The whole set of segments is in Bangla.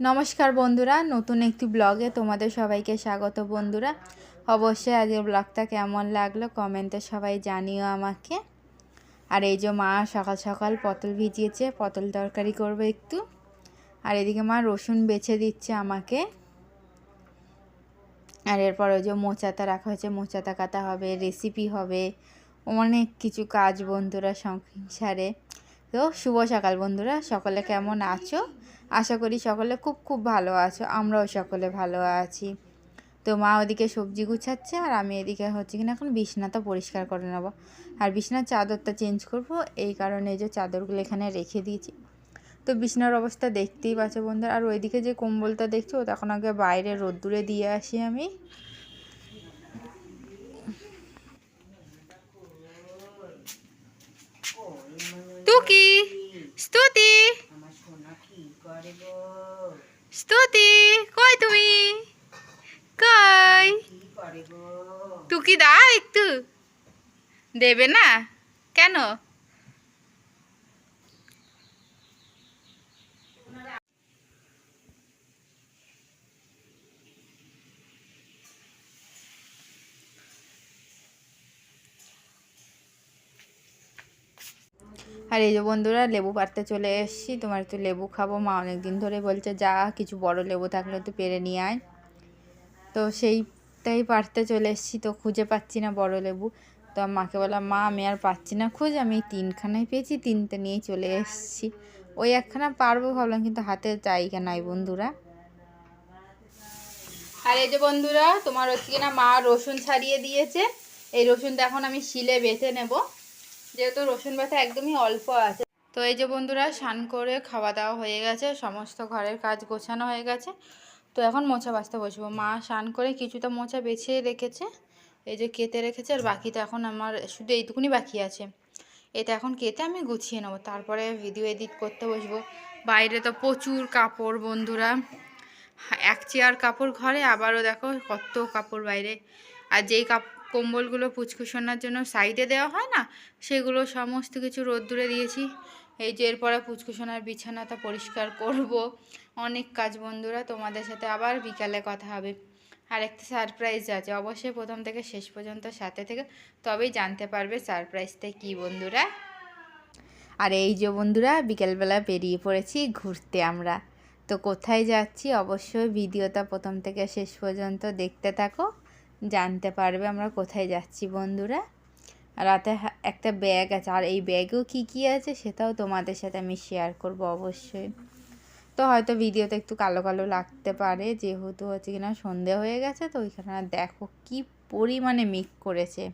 নমস্কার বন্ধুরা, নতুন একটি ব্লগে তোমাদের সবাইকে স্বাগত বন্ধুরা। অবশ্যই আজকের ব্লগটা কেমন লাগল কমেন্টে সবাই জানিও আমাকে। আর এই যে মা সকাল সকাল পটল ভিজিয়েছে, পটল তরকারি করবে একটু। আর এদিকে মা রসুন বেছে দিচ্ছে আমাকে। আর এরপর ওই যে মোচাতা রাখা হয়েছে মোচাতা কাটা হবে রেসিপি হবে। অনেক কিছু কাজ বন্ধুরা সংসারে। তো শুভ সকাল বন্ধুরা, সকলে কেমন আছো? আশা করি সকলে খুব খুব ভালো আছো, আমরাও সকলে ভালো আছি। তো মা ওদিকে সবজি গুছাচ্ছে আর আমি এদিকে হচ্ছে কিনা এখন বিছনাটা পরিষ্কার করে নেব। আর বিছনার চাদরটা চেঞ্জ করব, এই কারণে যে চাদরগুলো এখানে রেখে দিয়েছি। তো বিছনার অবস্থা দেখতেই পাচ্ছে বন্ধুরা, আর ওইদিকে যে কম্বলটা দেখছ তখন আগে বাইরে রোদ্দুরে দিয়ে আসি আমি। তুকি, স্তুতি। স্তুতি কই তুমি? কই? তুকি দাও একটু। দেবে না? কেন? আর এই যে বন্ধুরা, লেবু পাড়তে চলে এসেছি। তোমার একটু লেবু খাব। মা অনেক দিন ধরে বলছে, যা, কিছু বড় লেবু থাকলে তো পেরে নিয়ে আয়। তো সেইটাই পাড়তে চলে এসেছি। তো খুঁজে পাচ্ছি না বড় লেবু। তো মাকে বললাম, মা, আমি আর পাচ্ছি না খুঁজ। আমি তিনখানাই পেয়েছি। তিনটে নিয়ে চলে এসেছি। ওই একখানা পারব ভাবলাম, কিন্তু হাতে জায়গা নাই বন্ধুরা। আর এই যে বন্ধুরা, তোমার হচ্ছে কিনা মা রসুন ছাড়িয়ে দিয়েছে। এই রসুনটা এখন আমি শিলে বেটে নেব। যেহেতু রসুন ব্যথা একদমই অল্প আছে। তো এই যে বন্ধুরা, স্নান করে খাওয়া দাওয়া হয়ে গেছে, সমস্ত ঘরের কাজ গোছানো হয়ে গেছে। তো এখন মোচা বাঁচতে বসবো। মা স্নান করে কিছুটা মোছা বেছে রেখেছে, এই যে কেটে রেখেছে, আর বাকিটা এখন আমার শুধু এইটুকুনি বাকি আছে। এটা এখন কেটে আমি গুছিয়ে নেব। তারপরে ভিডিও এডিট করতে বসবো। বাইরে তো প্রচুর কাপড় বন্ধুরা। এক চেয়ার কাপড় ঘরে, আবারও দেখো কত কাপড় বাইরে। আর যেই কাপ কম্বলগুলো পুচকুসোনার জন্য সাইডে দেওয়া হয় না? সেগুলো সমস্ত কিছু রোদ্দুরে দিয়েছি। এই যে এরপরে পুচকুসোনার বিছানাটা পরিষ্কার করব। অনেক কাজ বন্ধুরা, তোমাদের সাথে আবার বিকালে কথা হবে। আর একটা সারপ্রাইজ আছে, অবশ্যই প্রথম থেকে শেষ পর্যন্ত সাথে থেকে, তবেই জানতে পারবে সারপ্রাইজটা কি বন্ধুরা। আর এই যে বন্ধুরা, বিকেলবেলা বেরিয়ে পড়েছি ঘুরতে আমরা। তো কোথায় যাচ্ছি অবশ্যই ভিডিওটা প্রথম থেকে শেষ পর্যন্ত দেখতে থাকো। জানতে পারবে আমরা কোথায় যাচ্ছি বন্ধুরা। রাতে একটা ব্যাগ আছে, আর এই ব্যাগেও কি কি আছে সেটাও তোমাদের সাথে আমি শেয়ার করব অবশ্যই। তো হয়তো ভিডিওতে একটু কালো কালো লাগতে পারে, যেহেতু হচ্ছে কিনা সন্ধে হয়ে গেছে, তো ওইখানে দেখো কি পরিমাণে মিক করেছে।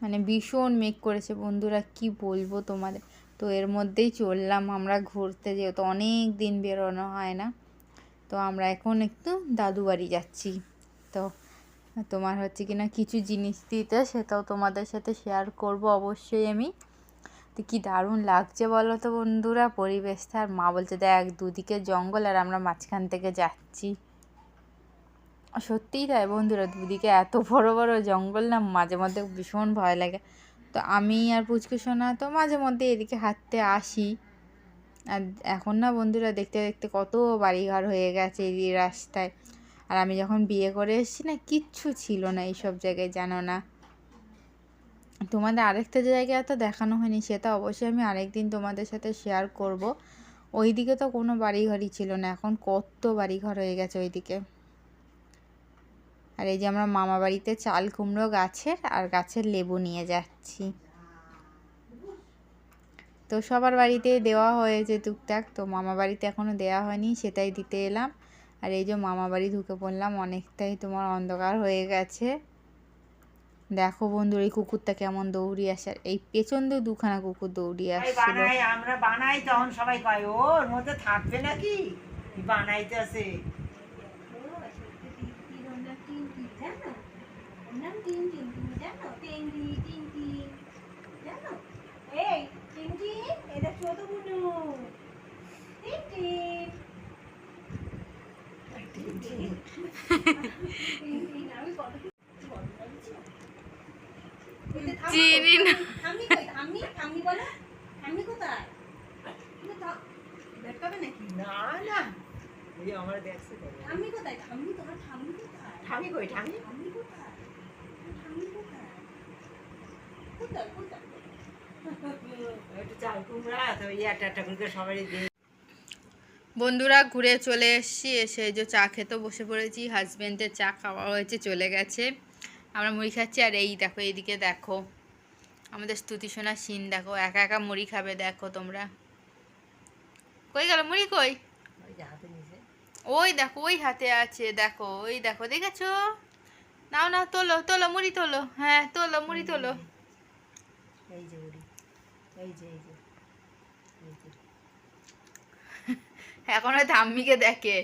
মানে ভীষণ মেঘ করেছে বন্ধুরা, কি বলব তোমাদের? তো এর মধ্যেই চললাম আমরা ঘুরতে যেহেতু অনেক দিন বেরোনো হয় না। তো আমরা এখন একটু দাদু বাড়ি যাচ্ছি। তো তোমার হচ্ছে কি না কিছু জিনিস দিতে সেটাও তোমাদের সাথে শেয়ার করব অবশ্যই আমি। তো কী দারুণ লাগছে বলো তো বন্ধুরা পরিবেশটা আর মা বলছে দেখ দুদিকে জঙ্গল আর আমরা মাঝখান থেকে যাচ্ছি। সত্যিই তাই বন্ধুরা, দুদিকে এত বড় বড় জঙ্গল না মাঝে মধ্যে ভীষণ ভয় লাগে। তো আমি আর পুচকু সোনা তো মাঝে মধ্যে এদিকে হাঁটতে আসি। আর এখন না বন্ধুরা দেখতে দেখতে কত বাড়িঘর হয়ে গেছে এই রাস্তায়। আর আমি যখন বিয়ে করে এসেছি না, কিচ্ছু ছিল না এইসব জায়গায়, জানো না। তোমাদের আরেকটা জায়গায় তো দেখানো হয়নি সেটা অবশ্যই আমি আরেকদিন তোমাদের সাথে শেয়ার করব। ওইদিকে তো কোনো বাড়িঘরই ছিল না, এখন কত বাড়িঘর হয়ে গেছে ওইদিকে। আর এই যে আমরা মামা বাড়িতে চাল কুমড়ো গাছের আর গাছের লেবু নিয়ে যাচ্ছি। তো সবার বাড়িতে দেওয়া হয়েছে টুকটাক তো মামা বাড়িতে এখনও দেওয়া হয়নি সেটাই দিতে এলাম। আর এই যে মামা বাড়ি ঢুকে পড়লাম অনেকটাই তোমার অন্ধকার হয়ে গেছে। দেখো বন্ধু এই কুকুরটা কেমন দৌড়িয়ে আসে। এই পেছন দিয়ে দুখানা কুকুর দৌড়িয়ে আসছিল। আমরা বানাই তখন সবাই কয় ওর মধ্যে থাকবে নাকি? চিনি না। আমি কোথায়? তুমি তোমার ঠামি কোথায়? ঠামি কই? ঠামি কোথায়? ঠামি কোথায়? বন্ধুরা, ঘুরে চলে এসেছি। এসে যে চা খেতে বসে পড়েছি। হাজব্যান্ডের চা খাওয়া হয়েছে, চলে গেছে। আমরা মুড়ি খাচ্ছি, আর এই দেখো, এইদিকে দেখো। আমাদের স্তুতি সোনা সিন, দেখো, একা একা মুড়ি খাবে, দেখো তোমরা। কই গেল মুড়ি কই? ওই দেখো, ওই হাতে আছে, দেখো, ওই দেখো, দেখেছ? নাও নাও, তোলো তোলো, মুড়ি তোলো। হ্যাঁ তোলো, মুড়ি তোলো। এই যে উড়ি এই যে এই যে এই যে। এখন ওই ধাম্মিকে দেখে।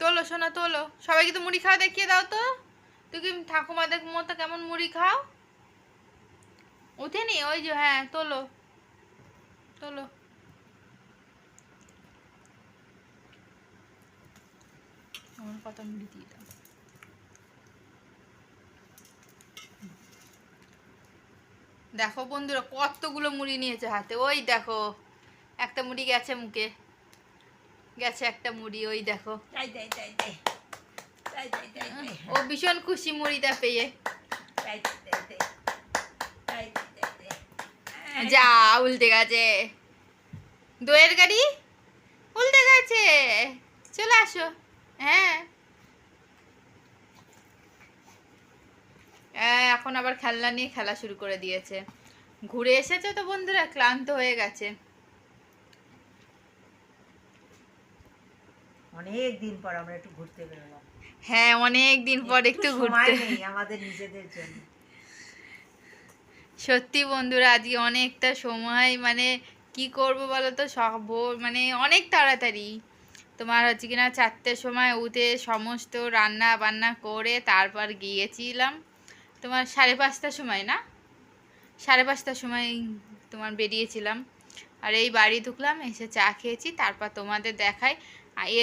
তোলো, সোনা, তোলো। সবাইকে তো মুড়ি খাওয়া দেখিয়ে দাও তো? তুই কি ঠাকুমাদের মতো কেমন মুড়ি খাও? উঠেনি ওই যে হ্যাঁ তোলো। তোলো। আমার কত মুড়ি দিয়ে দাও। দেখো বন্ধুরা কতগুলো মুড়ি নিয়েছে হাতে। ওই দেখো একটা মুড়ি গেছে মুখে। গেছে একটা মুড়ি ওই দেখো। ও ভীষণ খুশি মুড়িটা পেয়ে। যা উল্টে গেছে। দোয়ের গাড়ি? উল্টে গেছে। চলে আসো। হ্যাঁ। এখন আবার খেলনা নিয়ে খেলা শুরু করে দিয়েছে। ঘুরে এসেছে তো বন্ধুরা ক্লান্ত হয়ে গেছে। অনেক দিন পর আমরা একটু ঘুরতে বেরোলাম। হ্যাঁ অনেক দিন পর একটু ঘুরতে। আমাদের নিজেদের জন্য। সত্যি বন্ধুরা আজকে অনেকটা সময় মানে কি করব বলো তো সব মানে অনেক তাড়াতাড়ি। তোমার হচ্ছে কিনা চারটের সময় উঠে সমস্ত রান্না বান্না করে তারপর গিয়েছিলাম। তোমার সাড়ে পাঁচটার সময়, না? সাড়ে পাঁচটার সময় তোমার বেরিয়েছিলাম। আর এই বাড়ি ঢুকলাম, এসে চা খেয়েছি, তারপর তোমাদের দেখাই।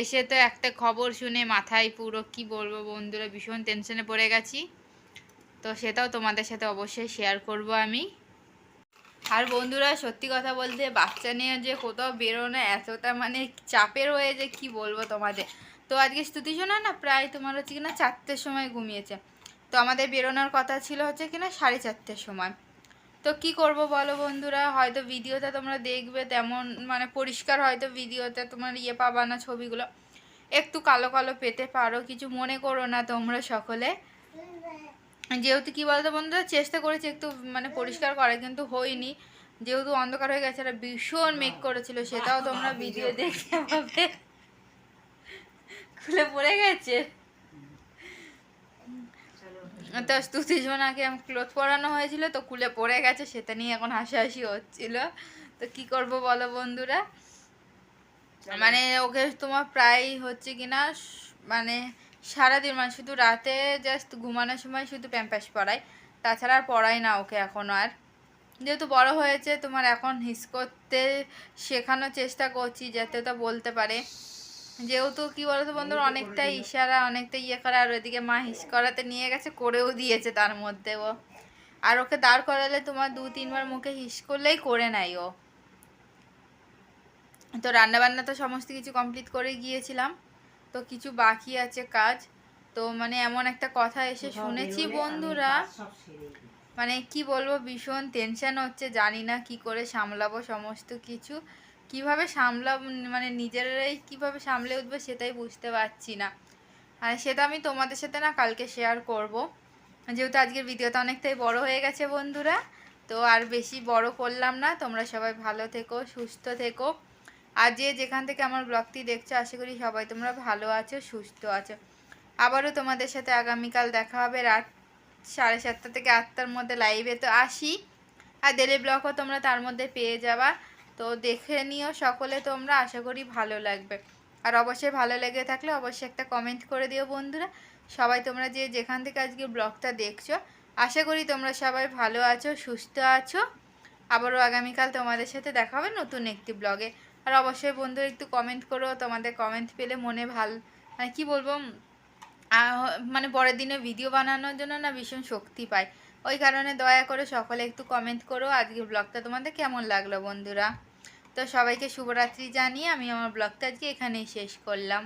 এসে তো একটা খবর শুনে মাথায় পুরো কি বলব বন্ধুরা, ভীষণ টেনশনে পড়ে গেছি। তো সেটাও তোমাদের সাথে অবশ্যই শেয়ার করব আমি। আর বন্ধুরা, সত্যি কথা বলতে বাচ্চা নিয়ে যে কোথাও বেরোনো এতটা মানে চাপের হয়ে যে কি বলব তোমাদের। তো আজকে স্তুতি শোনা না, প্রায় তোমার হচ্ছে কিনা চারটের সময় ঘুমিয়েছে। তো আমাদের বেরোনোর কথা ছিল হচ্ছে কিনা সাড়ে চারটের সময়। তো কি করব বলো বন্ধুরা? হয়তো ভিডিওতে তোমরা দেখবে তেমন মানে পরিষ্কার হয়তো ভিডিওতে তোমার ইয়ে পাবা না ছবিগুলো। একটু কালো কালো পেতে পারো কিছু মনে করো না তোমরা সকলে। যেহেতু কি বলতো বন্ধুরা চেষ্টা করেছি একটু মানে পরিষ্কার করে কিন্তু হয়নি। যেহেতু অন্ধকার হয়ে গেছে আর ভীষণ মেঘ করেছিল সেটাও তোমরা ভিডিও দেখতে পাবে। খুলে পড়ে গেছে? তো স্তুতি জোনাকে ক্লোথ পরানো হয়েছিল তো কুলে পড়ে গেছে সেটা নিয়ে এখন হাসাহাসি হচ্ছিল। তো কি করব বলো বন্ধুরা? মানে ওকে তোমার প্রায় হচ্ছে কিনা মানে সারাদিন মানে শুধু রাতে জাস্ট ঘুমানোর সময় শুধু প্যাম্পাস পরাই তাছাড়া আর পড়াই না ওকে এখন আর। যেহেতু বড় হয়েছে তোমার এখন হিস করতে শেখানোর চেষ্টা করছি যাতে তো বলতে পারে। যেহেতু কি বলতো বন্ধুরা অনেকটা ইশারা অনেকটা ইয়ে করা আর ওইদিকে মা হিস করাতে নিয়ে গেছে করেও দিয়েছে তার মধ্যে ও। আর ওকে দাঁড় করালে তোমার দু তিনবার মুখে হিস করলেই করে নেয় ও। তো রান্নাবান্না তো সমস্ত কিছু কমপ্লিট করে গিয়েছিলাম। তো কিছু বাকি আছে কাজ। তো মানে এমন একটা কথা এসে শুনেছি বন্ধুরা। মানে কি বলব ভীষণ টেনশন হচ্ছে জানি না কি করে সামলাবো সমস্ত কিছু। কীভাবে সামলাবো মানে নিজেরাই কীভাবে সামলে উঠবে সেটাই বুঝতে পারছি না। আর সেটা আমি তোমাদের সাথে না কালকে শেয়ার করব। যেহেতু আজকের ভিডিওটা অনেকটাই বড় হয়ে গেছে বন্ধুরা, তো আর বেশি বড় করলাম না। তোমরা সবাই ভালো থেকো, সুস্থ থেকো। আর যে যেখান থেকে আমার ব্লগটি দেখছ, আশা করি সবাই তোমরা ভালো আছো, সুস্থ আছো। আবারও তোমাদের সাথে আগামীকাল দেখা হবে রাত সাড়ে সাতটা থেকে আটটার মধ্যে লাইভে তো আসি। আর ডেলি ব্লগও তোমরা তার মধ্যে পেয়ে যাবা। তো দেখে নিও সকলে তোমরা, আশা করি ভালো লাগবে। আর অবশ্যই ভালো লেগে থাকলে অবশ্যই একটা কমেন্ট করে দিও বন্ধুরা। সবাই তোমরা যে যেখান থেকে আজকে ব্লগটা দেখছ, আশা করি তোমরা সবাই ভালো আছো, সুস্থ আছো। আবারও আগামীকাল তোমাদের সাথে দেখা হবে নতুন একটি ব্লগে। আর অবশ্যই বন্ধুরা একটু কমেন্ট করো, তোমাদের কমেন্ট পেলে মনে ভালো মানে কি বলব মানে পরের দিনে ভিডিও বানানোর জন্য না ভীষণ শক্তি পায়। ওই কারণে দয়া করে সকলে একটু কমেন্ট করো। আজকের ব্লগটা তোমাদের কেমন লাগল বন্ধুরা? তো সবাইকে শুভরাত্রি জানিয়ে আমি আমার ব্লগটা আজকে এখানেই শেষ করলাম।